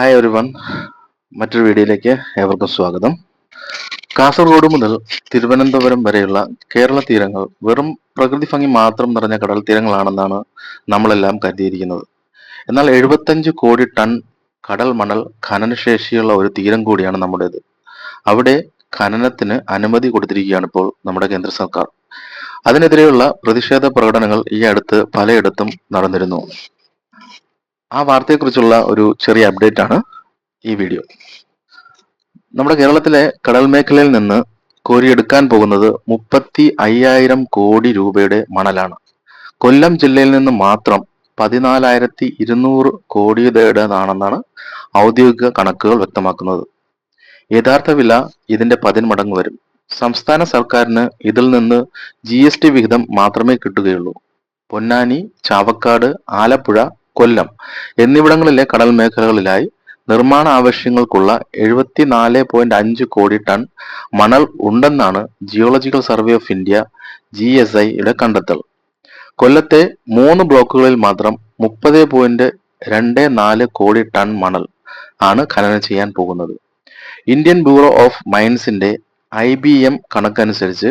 Hi ഒരു one മറ്റൊരു വീഡിയോയിലേക്ക് ഏവർക്കും സ്വാഗതം. കാസർഗോഡ് മുതൽ തിരുവനന്തപുരം വരെയുള്ള കേരള തീരങ്ങൾ വെറും പ്രകൃതി ഭംഗി മാത്രം നിറഞ്ഞ കടൽ തീരങ്ങളാണെന്നാണ് നമ്മളെല്ലാം കരുതിയിരിക്കുന്നത്. എന്നാൽ എഴുപത്തഞ്ച് കോടി ടൺ കടൽ മണൽ ഖനനശേഷിയുള്ള ഒരു തീരം കൂടിയാണ് നമ്മുടേത്. അവിടെ ഖനനത്തിന് അനുമതി കൊടുത്തിരിക്കുകയാണ് ഇപ്പോൾ നമ്മുടെ കേന്ദ്ര സർക്കാർ. അതിനെതിരെയുള്ള പ്രതിഷേധ പ്രകടനങ്ങൾ ഈ അടുത്ത് പലയിടത്തും നടന്നിരുന്നു. ആ വാർത്തയെക്കുറിച്ചുള്ള ഒരു ചെറിയ അപ്ഡേറ്റ് ആണ് ഈ വീഡിയോ. നമ്മുടെ കേരളത്തിലെ കടൽ മേഖലയിൽ നിന്ന് കോരിയെടുക്കാൻ പോകുന്നത് മുപ്പത്തി അയ്യായിരം കോടി രൂപയുടെ മണലാണ്. കൊല്ലം ജില്ലയിൽ നിന്ന് മാത്രം പതിനാലായിരത്തി ഇരുന്നൂറ് കോടിയുടേതാണെന്നാണ് ഔദ്യോഗിക കണക്കുകൾ വ്യക്തമാക്കുന്നത്. യഥാർത്ഥ വില ഇതിന്റെ പതിന്മടങ്ങ് വരും. സംസ്ഥാന സർക്കാരിന് ഇതിൽ നിന്ന് ജി എസ് ടി വിഹിതം മാത്രമേ കിട്ടുകയുള്ളൂ. പൊന്നാനി ചാവക്കാട് ആലപ്പുഴ കൊല്ലം എന്നിവിടങ്ങളിലെ കടൽ മേഖലകളിലായി നിർമ്മാണ ആവശ്യങ്ങൾക്കുള്ള എഴുപത്തിനാല് പോയിന്റ് അഞ്ച് കോടി ടൺ മണൽ ഉണ്ടെന്നാണ് geological survey of India G S ഐയുടെ കണ്ടെത്തൽ. കൊല്ലത്തെ മൂന്ന് ബ്ലോക്കുകളിൽ മാത്രം മുപ്പത് പോയിന്റ് രണ്ട് നാല് കോടി ടൺ മണൽ ആണ് ഖനനം ചെയ്യാൻ പോകുന്നത്. ഇന്ത്യൻ ബ്യൂറോ ഓഫ് മൈൻസിന്റെ ഐ ബി എം കണക്കനുസരിച്ച്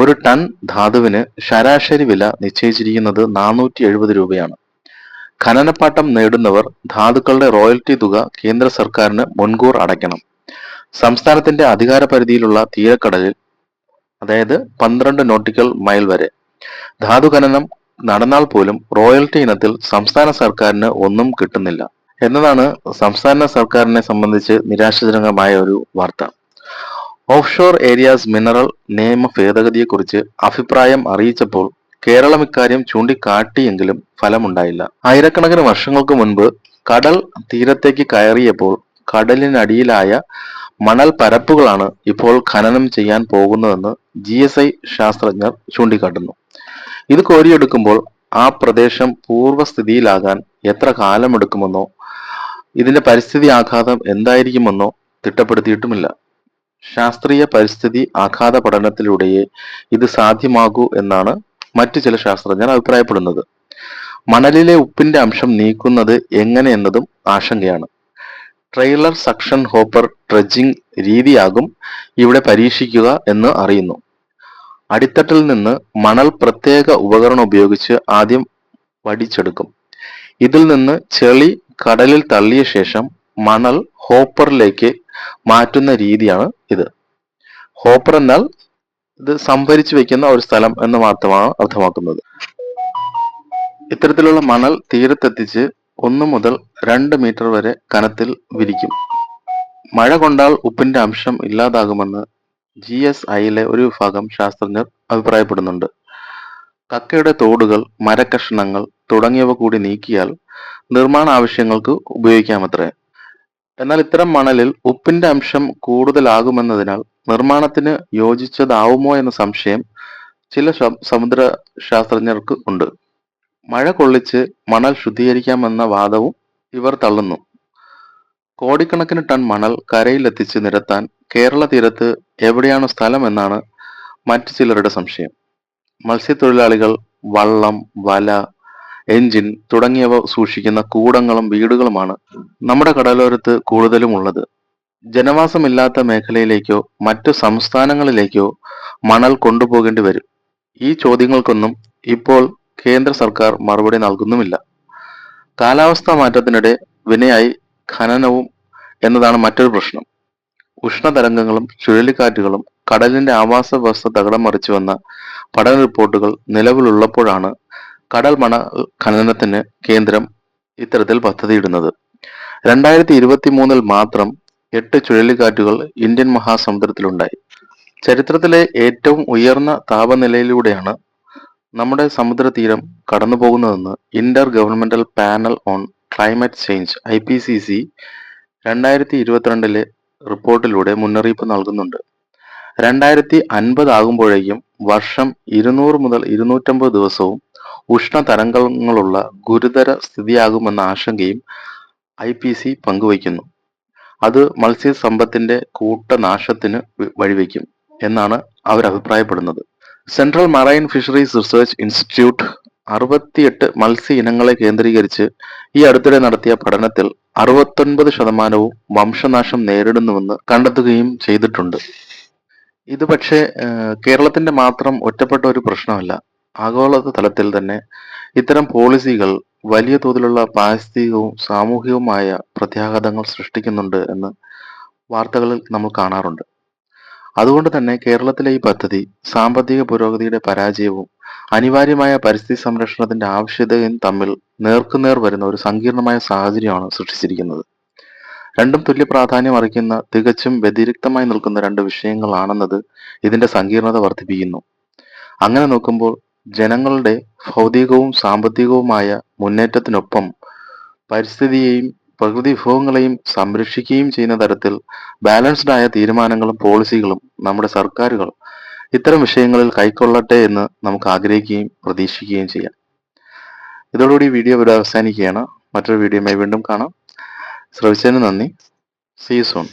ഒരു ടൺ ധാതുവിന് ശരാശരി വില നിശ്ചയിച്ചിരിക്കുന്നത് നാനൂറ്റി എഴുപത് രൂപയാണ്. ഖനനപ്പാട്ടം നേടുന്നവർ ധാതുക്കളുടെ റോയൽറ്റി തുക കേന്ദ്ര സർക്കാരിന് മുൻകൂർ അടയ്ക്കണം. സംസ്ഥാനത്തിന്റെ അധികാര പരിധിയിലുള്ള തീരക്കടലിൽ അതായത് പന്ത്രണ്ട് നോട്ടിക്കൽ മൈൽ വരെ. ധാതു ഖനനം നടന്നാൽ പോലും റോയൽറ്റി ഇനത്തിൽ സംസ്ഥാന സർക്കാരിന് ഒന്നും കിട്ടുന്നില്ല. എന്നതാണ് സംസ്ഥാന സർക്കാരിനെ സംബന്ധിച്ച് നിരാശജനകമായ ഒരു വാർത്ത. ഓഫ്ഷോർ ഏരിയാസ് മിനറൽ നിയമ ഭേദഗതിയെക്കുറിച്ച് അഭിപ്രായം അറിയിച്ചപ്പോൾ കേരളം ഇക്കാര്യം ചൂണ്ടിക്കാട്ടിയെങ്കിലും ഫലമുണ്ടായില്ല. ആയിരക്കണക്കിന് വർഷങ്ങൾക്ക് മുൻപ് കടൽ തീരത്തേക്ക് കയറിയപ്പോൾ കടലിനടിയിലായ മണൽ പരപ്പുകളാണ് ഇപ്പോൾ ഖനനം ചെയ്യാൻ പോകുന്നതെന്ന് ജി എസ് ഐ ശാസ്ത്രജ്ഞർ ചൂണ്ടിക്കാട്ടുന്നു. ഇത് കോരിയെടുക്കുമ്പോൾ ആ പ്രദേശം പൂർവസ്ഥിതിയിലാകാൻ എത്ര കാലമെടുക്കുമെന്നോ ഇതിന്റെ പരിസ്ഥിതി ആഘാതം എന്തായിരിക്കുമെന്നോ തിട്ടപ്പെടുത്തിയിട്ടുമില്ല. ശാസ്ത്രീയ പരിസ്ഥിതി ആഘാത പഠനത്തിലൂടെയേ ഇത് സാധ്യമാകൂ എന്നാണ് മറ്റു ചില ശാസ്ത്രജ്ഞർ അഭിപ്രായപ്പെടുന്നത്. മണലിലെ ഉപ്പിന്റെ അംശം നീക്കുന്നത് എങ്ങനെ എന്നതും ആശങ്കയാണ്. ട്രെയിലർ സക്ഷൻ ഹോപ്പർ ട്രെഡ്ജിംഗ് രീതിയാകും ഇവിടെ പരീക്ഷിക്കുക എന്ന് അറിയുന്നു. അടിത്തട്ടിൽ നിന്ന് മണൽ പ്രത്യേക ഉപകരണം ഉപയോഗിച്ച് ആദ്യം വടിച്ചെടുക്കും. ഇതിൽ നിന്ന് ചെളി കടലിൽ തള്ളിയ ശേഷം മണൽ ഹോപ്പറിലേക്ക് മാറ്റുന്ന രീതിയാണ് ഇത്. ഹോപ്പർ എന്നാൽ ഇത് സംഭരിച്ചു വെക്കുന്ന ഒരു സ്ഥലം എന്ന് മാത്രമാണ് അർത്ഥമാക്കുന്നത്. ഇത്തരത്തിലുള്ള മണൽ തീരത്തെത്തിച്ച് ഒന്ന് മുതൽ രണ്ട് മീറ്റർ വരെ കനത്തിൽ വിരിക്കും. മഴ കൊണ്ടാൽ ഉപ്പിന്റെ അംശം ഇല്ലാതാകുമെന്ന് ജി എസ് ഐയിലെ ഒരു വിഭാഗം ശാസ്ത്രജ്ഞർ അഭിപ്രായപ്പെടുന്നുണ്ട്. കക്കയുടെ തോടുകൾ മരക്കഷ്ണങ്ങൾ തുടങ്ങിയവ കൂടി നീക്കിയാൽ നിർമ്മാണ ആവശ്യങ്ങൾക്ക് ഉപയോഗിക്കാമത്രേ. എന്നാൽ ഇത്തരം മണലിൽ ഉപ്പിന്റെ അംശം കൂടുതലാകുമെന്നതിനാൽ നിർമ്മാണത്തിന് യോജിച്ചതാവുമോ എന്ന സംശയം ചില സമുദ്ര ശാസ്ത്രജ്ഞർക്ക് ഉണ്ട്. മഴ കൊള്ളിച്ച് മണൽ ശുദ്ധീകരിക്കാമെന്ന വാദവും ഇവർ തള്ളുന്നു. കോടിക്കണക്കിന് ടൺ മണൽ കരയിലെത്തിച്ച് നിരത്താൻ കേരള തീരത്ത് എവിടെയാണ് സ്ഥലം എന്നാണ് മറ്റു ചിലരുടെ സംശയം. മത്സ്യത്തൊഴിലാളികൾ വള്ളം വല എഞ്ചിൻ തുടങ്ങിയവ സൂക്ഷിക്കുന്ന കൂടങ്ങളും വീടുകളുമാണ് നമ്മുടെ കടലോരത്ത് കൂടുതലും ഉള്ളത് ജനവാസമില്ലാത്ത മേഖലയിലേക്കോ മറ്റു സംസ്ഥാനങ്ങളിലേക്കോ മണൽ കൊണ്ടുപോകേണ്ടി വരും. ഈ ചോദ്യങ്ങൾക്കൊന്നും ഇപ്പോൾ കേന്ദ്ര സർക്കാർ മറുപടി നൽകുന്നുമില്ല. കാലാവസ്ഥാ മാറ്റത്തിനിടെ വിനയായി ഖനനവും എന്നതാണ് മറ്റൊരു പ്രശ്നം. ഉഷ്ണതരംഗങ്ങളും ചുഴലിക്കാറ്റുകളും കടലിന്റെ ആവാസ വ്യവസ്ഥ തകിടം മറിച്ചുവെന്ന പഠന റിപ്പോർട്ടുകൾ നിലവിലുള്ളപ്പോഴാണ് കടൽ മണ ഖനനത്തിന് കേന്ദ്രം ഇത്തരത്തിൽ പദ്ധതിയിടുന്നത്. രണ്ടായിരത്തി ഇരുപത്തി മൂന്നിൽ മാത്രം എട്ട് ചുഴലിക്കാറ്റുകൾ ഇന്ത്യൻ മഹാസമുദ്രത്തിലുണ്ടായി. ചരിത്രത്തിലെ ഏറ്റവും ഉയർന്ന താപനിലയിലൂടെയാണ് നമ്മുടെ സമുദ്രതീരം കടന്നു പോകുന്നതെന്ന് intergovernmental panel on climate change I P C C രണ്ടായിരത്തി ഇരുപത്തിരണ്ടിലെ റിപ്പോർട്ടിലൂടെ മുന്നറിയിപ്പ് നൽകുന്നുണ്ട്. രണ്ടായിരത്തി അൻപത് ആകുമ്പോഴേക്കും വർഷം ഇരുന്നൂറ് മുതൽ ഇരുന്നൂറ്റമ്പത് ദിവസവും ഉഷ്ണതരംഗങ്ങളുള്ള ഗുരുതര സ്ഥിതിയാകുമെന്ന ആശങ്കയും ഐ പി സി പങ്കുവയ്ക്കുന്നു. അത് മത്സ്യസമ്പത്തിന്റെ കൂട്ടനാശത്തിന് വഴിവെക്കും എന്നാണ് അവർ അഭിപ്രായപ്പെടുന്നത് central marine fisheries research institute അറുപത്തിയെട്ട് മത്സ്യ ഇനങ്ങളെ കേന്ദ്രീകരിച്ച് ഈ അടുത്തിടെ നടത്തിയ പഠനത്തിൽ അറുപത്തൊൻപത് ശതമാനവും വംശനാശം നേരിടുന്നുവെന്ന് കണ്ടെത്തുകയും ചെയ്തിട്ടുണ്ട്. ഇത് പക്ഷേ കേരളത്തിന്റെ മാത്രം ഒറ്റപ്പെട്ട ഒരു പ്രശ്നമല്ല. ആഗോള തലത്തിൽ തന്നെ ഇത്തരം പോളിസികൾ വലിയ തോതിലുള്ള പാരിസ്ഥിതികവും സാമൂഹികവുമായ പ്രത്യാഘാതങ്ങൾ സൃഷ്ടിക്കുന്നുണ്ട് എന്ന് വാർത്തകളിൽ നമ്മൾ കാണാറുണ്ട്. അതുകൊണ്ട് തന്നെ കേരളത്തിലെ ഈ പദ്ധതി സാമ്പത്തിക പുരോഗതിയുടെ പരാജയവും അനിവാര്യമായ പരിസ്ഥിതി സംരക്ഷണത്തിന്റെ ആവശ്യകതയും തമ്മിൽ നേർക്കുനേർ വരുന്ന ഒരു സങ്കീർണമായ സാഹചര്യമാണ് സൃഷ്ടിച്ചിരിക്കുന്നത്. രണ്ടും തുല്യ പ്രാധാന്യം അർഹിക്കുന്ന തികച്ചും വ്യതിരിക്തമായി നിൽക്കുന്ന രണ്ട് വിഷയങ്ങളാണെന്നത് ഇതിന്റെ സങ്കീർണത വർദ്ധിപ്പിക്കുന്നു. അങ്ങനെ നോക്കുമ്പോൾ ജനങ്ങളുടെ ഭൗതികവും സാമ്പത്തികവുമായ മുന്നേറ്റത്തിനൊപ്പം പരിസ്ഥിതിയെയും പ്രകൃതി വിഭവങ്ങളെയും സംരക്ഷിക്കുകയും ചെയ്യുന്ന തരത്തിൽ ബാലൻസ്ഡ് ആയ തീരുമാനങ്ങളും പോളിസികളും നമ്മുടെ സർക്കാരുകൾ ഇത്തരം വിഷയങ്ങളിൽ കൈക്കൊള്ളട്ടെ എന്ന് നമുക്ക് ആഗ്രഹിക്കുകയും പ്രതീക്ഷിക്കുകയും ചെയ്യാം. ഇതോടുകൂടി വീഡിയോ ഇവിടെ അവസാനിക്കുകയാണ്. മറ്റൊരു വീഡിയോയുമായി വീണ്ടും കാണാം. ശ്രവിച്ചതിന് നന്ദി. See soon